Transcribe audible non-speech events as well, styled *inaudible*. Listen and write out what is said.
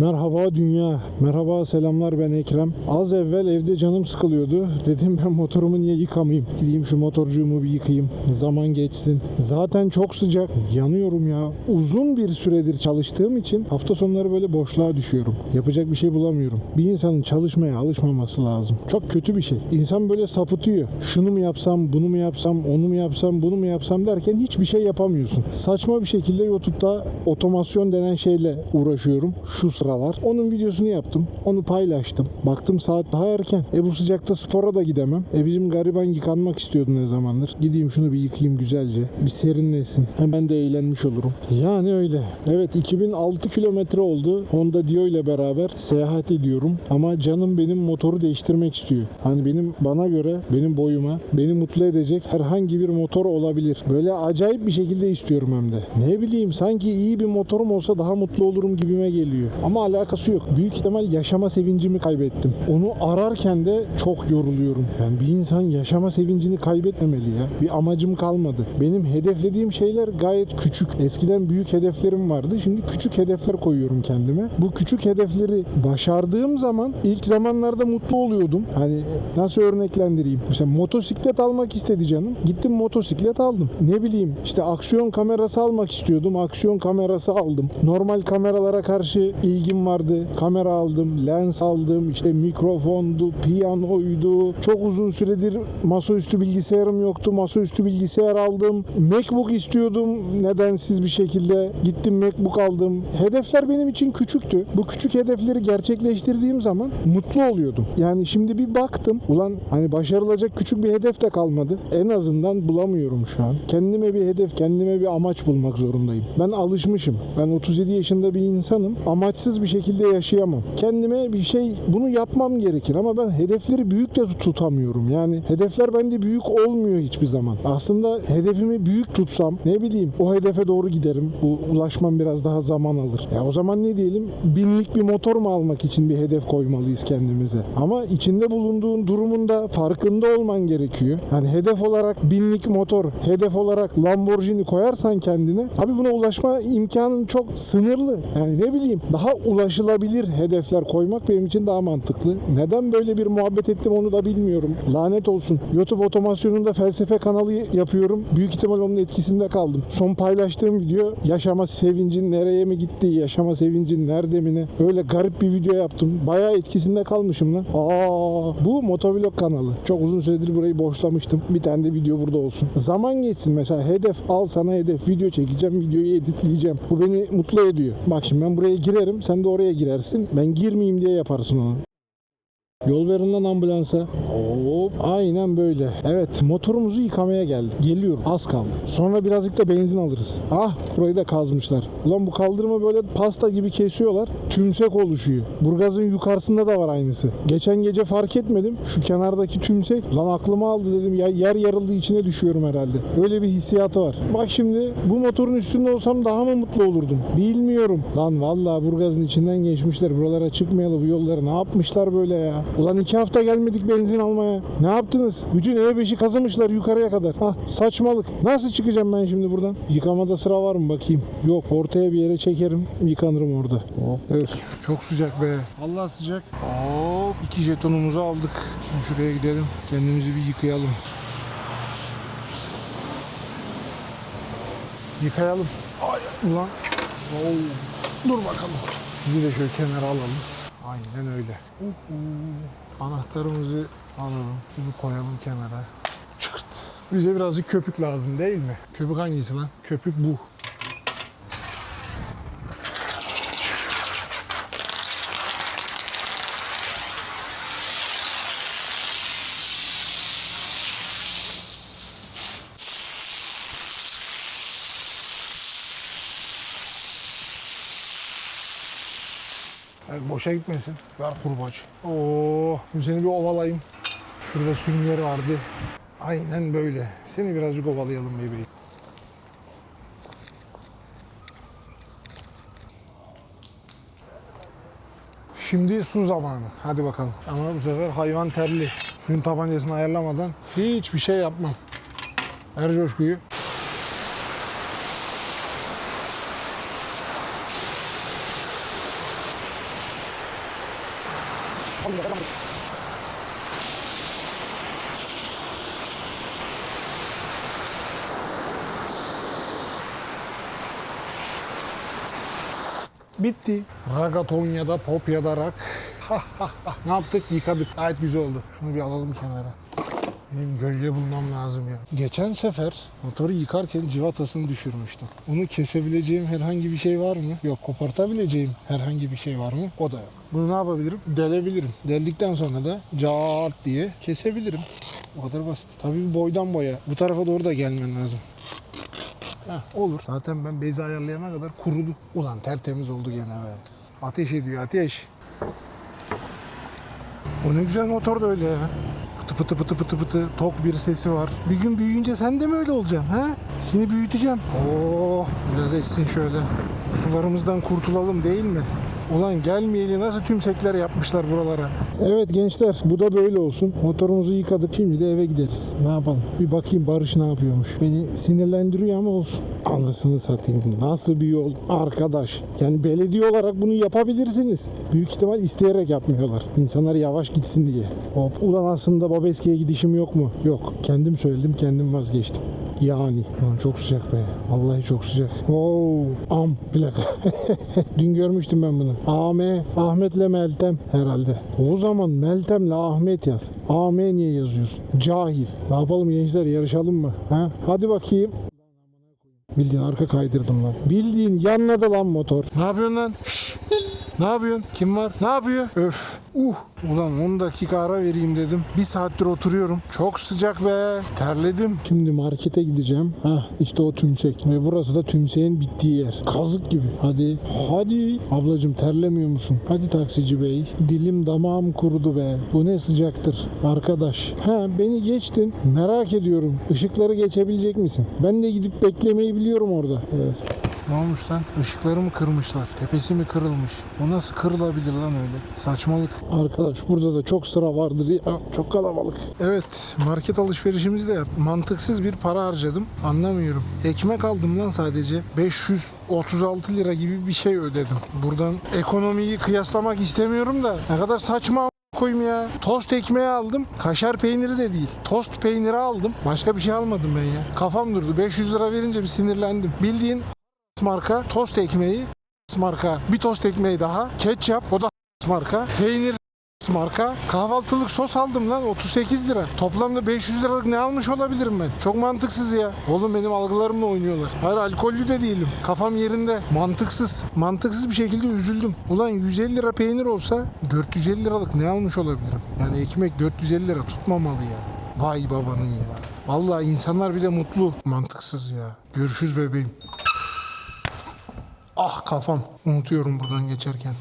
Merhaba dünya. Merhaba selamlar ben Ekrem. Az evvel evde canım sıkılıyordu. Dedim ben motorumu niye yıkamayayım? Gideyim şu motorcuğumu bir yıkayayım. Zaman geçsin. Zaten çok sıcak. Yanıyorum ya. Uzun bir süredir çalıştığım için hafta sonları böyle boşluğa düşüyorum. Yapacak bir şey bulamıyorum. Bir insanın çalışmaya alışmaması lazım. Çok kötü bir şey. İnsan böyle sapıtıyor. Şunu mu yapsam, bunu mu yapsam, onu mu yapsam, bunu mu yapsam derken hiçbir şey yapamıyorsun. Saçma bir şekilde YouTube'da otomasyon denen şeyle uğraşıyorum şu sıralar. Onun videosunu yaptım. Onu paylaştım. Baktım saat daha erken. E bu sıcakta spora da gidemem. E bizim gariban yıkanmak istiyordu ne zamandır. Gideyim şunu bir yıkayayım güzelce. Bir serinlesin. Hem ben de eğlenmiş olurum. Yani öyle. Evet 2006 kilometre oldu. Honda Dio ile beraber seyahat ediyorum. Ama canım benim motoru değiştirmek istiyor. Hani benim bana göre benim boyuma beni mutlu edecek herhangi bir motor olabilir. Böyle acayip bir şekilde istiyorum hem de. Ne bileyim sanki iyi bir motorum olsa daha mutlu olurum gibime geliyor. Ama alakası yok. Büyük ihtimal yaşama sevincimi kaybettim. Onu ararken de çok yoruluyorum. Yani bir insan yaşama sevincini kaybetmemeli ya. Bir amacım kalmadı. Benim hedeflediğim şeyler gayet küçük. Eskiden büyük hedeflerim vardı. Şimdi küçük hedefler koyuyorum kendime. Bu küçük hedefleri başardığım zaman ilk zamanlarda mutlu oluyordum. Hani nasıl örneklendireyim? Mesela motosiklet almak istedi canım. Gittim motosiklet aldım. Ne bileyim işte aksiyon kamerası almak istiyordum. Aksiyon kamerası aldım. Normal kameralara karşı ilgim vardı. Kamera aldım, lens aldım, işte mikrofondu, piyanoydu. Çok uzun süredir masaüstü bilgisayarım yoktu. Masaüstü bilgisayar aldım. Macbook istiyordum nedensiz bir şekilde. Gittim Macbook aldım. Hedefler benim için küçüktü. Bu küçük hedefleri gerçekleştirdiğim zaman mutlu oluyordum. Yani şimdi bir baktım. Ulan hani başarılacak küçük bir hedef de kalmadı. En azından bulamıyorum şu an. Kendime bir hedef, kendime bir amaç bulmak zorundayım. Ben alışmışım. Ben 37 yaşında bir insanım. Amaçsız bir şekilde yaşayamam. Kendime bir şey bunu yapmam gerekir ama ben hedefleri büyük de tutamıyorum. Yani hedefler bende büyük olmuyor hiçbir zaman. Aslında hedefimi büyük tutsam ne bileyim o hedefe doğru giderim. Bu ulaşmam biraz daha zaman alır. Ya o zaman ne diyelim binlik bir motor mu almak için bir hedef koymalıyız kendimize. Ama içinde bulunduğun durumun da farkında olman gerekiyor. Yani hedef olarak binlik motor, hedef olarak Lamborghini koyarsan kendine abi buna ulaşma imkanın çok sınırlı. Yani ne bileyim daha ulaşılabilir hedefler koymak benim için daha mantıklı. Neden böyle bir muhabbet ettim onu da bilmiyorum. Lanet olsun. YouTube otomasyonunda felsefe kanalı yapıyorum. Büyük ihtimal onun etkisinde kaldım. Son paylaştığım video yaşama sevincin nereye mi gitti, yaşama sevincin nerede mi ne? Öyle garip bir video yaptım. Bayağı etkisinde kalmışım lan. Aa, bu motovlog kanalı. Çok uzun süredir burayı boşlamıştım. Bir tane de video burada olsun. Zaman geçsin mesela hedef al sana hedef video çekeceğim videoyu editleyeceğim. Bu beni mutlu ediyor. Bak şimdi ben buraya girerim sen de oraya girersin. Ben girmeyeyim diye yaparsın onu. Yol verin lan ambulansa. Aynen böyle. Evet motorumuzu yıkamaya geldik. Geliyor az kaldı. Sonra birazcık da benzin alırız. Ah burayı da kazmışlar. Ulan bu kaldırımı böyle pasta gibi kesiyorlar. Tümsek oluşuyor. Burgaz'ın yukarısında da var aynısı. Geçen gece fark etmedim. Şu kenardaki tümsek. Lan aklıma aldı dedim. Ya yer yarıldı içine düşüyorum herhalde. Öyle bir hissiyatı var. Bak şimdi bu motorun üstünde olsam daha mı mutlu olurdum? Bilmiyorum. Lan vallahi Burgaz'ın içinden geçmişler. Buralara çıkmayalı bu yolları. Ne yapmışlar böyle ya? Ulan iki hafta gelmedik benzin almaya. Ne yaptınız? Bütün E5'i kazımışlar yukarıya kadar. Ah saçmalık. Nasıl çıkacağım ben şimdi buradan? Yıkamada sıra var mı bakayım? Yok ortaya bir yere çekerim. Yıkanırım orada. Hop. Öf, çok sıcak be. Allah sıcak. Hop iki jetonumuzu aldık. Şimdi şuraya gidelim. Kendimizi bir yıkayalım. Yıkayalım. Ay ulan. Oo. Dur bakalım. Sizi de şöyle kenara alalım. Aynen öyle. Uhu. Anahtarımızı alalım. Bunu koyalım kenara. Çıkırt. Bize birazcık köpük lazım değil mi? Köpük hangisi lan? Köpük bu. Evet, boşa gitmesin. Ver kurbaç. Oo, şimdi seni bir ovalayayım. Şurada sünger vardı. Aynen böyle. Seni birazcık ovalayalım bebeğim. Şimdi su zamanı. Hadi bakalım. Ama bu sefer hayvan terli. Suyun tabancasını ayarlamadan hiçbir şey yapmam. Ver coşkuyu. Bitti. Ragatonya'da pop ya da rak. ne yaptık? Yıkadık. Gayet güzel oldu. Şunu bir alalım kenara. Benim gölge bulmam lazım ya. Geçen sefer motoru yıkarken civatasını düşürmüştüm. Onu kesebileceğim herhangi bir şey var mı? Yok. Kopartabileceğim herhangi bir şey var mı? O da yok. Bunu ne yapabilirim? Delebilirim. Deldikten sonra da cart diye kesebilirim. O kadar basit. Tabii boydan boya. Bu tarafa doğru da gelmen lazım. Heh, olur. Zaten ben bezi ayarlayana kadar kurudu. Ulan tertemiz oldu gene be. Ateş ediyor ateş. O ne güzel motor da öyle ya. Pıtı pıtı pıtı pıtı pıtı tok bir sesi var. Bir gün büyüyünce sen de mi öyle olacaksın ha? Seni büyüteceğim. Oo, biraz essin şöyle. Sularımızdan kurtulalım değil mi? Ulan gelmeyeli nasıl tümsekler yapmışlar buralara. Evet gençler bu da böyle olsun. Motorumuzu yıkadık şimdi de eve gideriz. Ne yapalım? Bir bakayım Barış ne yapıyormuş. Beni sinirlendiriyor ama olsun. Anasını satayım. Nasıl bir yol arkadaş. Yani belediye olarak bunu yapabilirsiniz. Büyük ihtimal isteyerek yapmıyorlar. İnsanlar yavaş gitsin diye. Hop ulan aslında Babeski'ye gidişim yok mu? Yok. Kendim söyledim kendim vazgeçtim. Yani. Lan çok sıcak be. Vallahi çok sıcak. Oo, am plaka. *laughs* Dün görmüştüm ben bunu. AM, Ahmet'le Meltem herhalde. O zaman Meltem'le Ahmet yaz. AM niye yazıyorsun? Cahil. Ne yapalım gençler yarışalım mı? Ha? Hadi bakayım. Bildiğin arka kaydırdım lan. Bildiğin yanladı lan motor. Ne yapıyorsun lan? *laughs* Ne yapıyorsun? Kim var? Ne yapıyor? Öf. Uh. Ulan 10 dakika ara vereyim dedim. Bir saattir oturuyorum. Çok sıcak be. Terledim. Şimdi markete gideceğim. Hah işte o tümsek. Ve burası da tümseğin bittiği yer. Kazık gibi. Hadi. Hadi. Ablacım terlemiyor musun? Hadi taksici bey. Dilim damağım kurudu be. Bu ne sıcaktır. Arkadaş. Ha beni geçtin. Merak ediyorum. Işıkları geçebilecek misin? Ben de gidip beklemeyi biliyorum orada. Evet. Ne olmuş lan? Işıkları mı kırmışlar? Tepesi mi kırılmış? O nasıl kırılabilir lan öyle? Saçmalık. Arkadaş burada da çok sıra vardır ya. Çok kalabalık. Evet market alışverişimizi de yap. Mantıksız bir para harcadım. Anlamıyorum. Ekmek aldım lan sadece. 536 lira gibi bir şey ödedim. Buradan ekonomiyi kıyaslamak istemiyorum da ne kadar saçma koyayım ya. Tost ekmeği aldım. Kaşar peyniri de değil. Tost peyniri aldım. Başka bir şey almadım ben ya. Kafam durdu. 500 lira verince bir sinirlendim. Bildiğin marka tost ekmeği marka. Bir tost ekmeği daha ketçap o da marka. Peynir marka. Kahvaltılık sos aldım lan 38 lira. Toplamda 500 liralık ne almış olabilirim ben? Çok mantıksız ya. Oğlum benim algılarımla oynuyorlar. Hayır alkollü de değilim. Kafam yerinde. Mantıksız. Mantıksız bir şekilde üzüldüm. Ulan 150 lira peynir olsa 450 liralık ne almış olabilirim? Yani ekmek 450 lira tutmamalı ya. Vay babanın ya. Vallahi insanlar bir de mutlu. Mantıksız ya. Görüşürüz bebeğim Ah kafam. Unutuyorum buradan geçerken.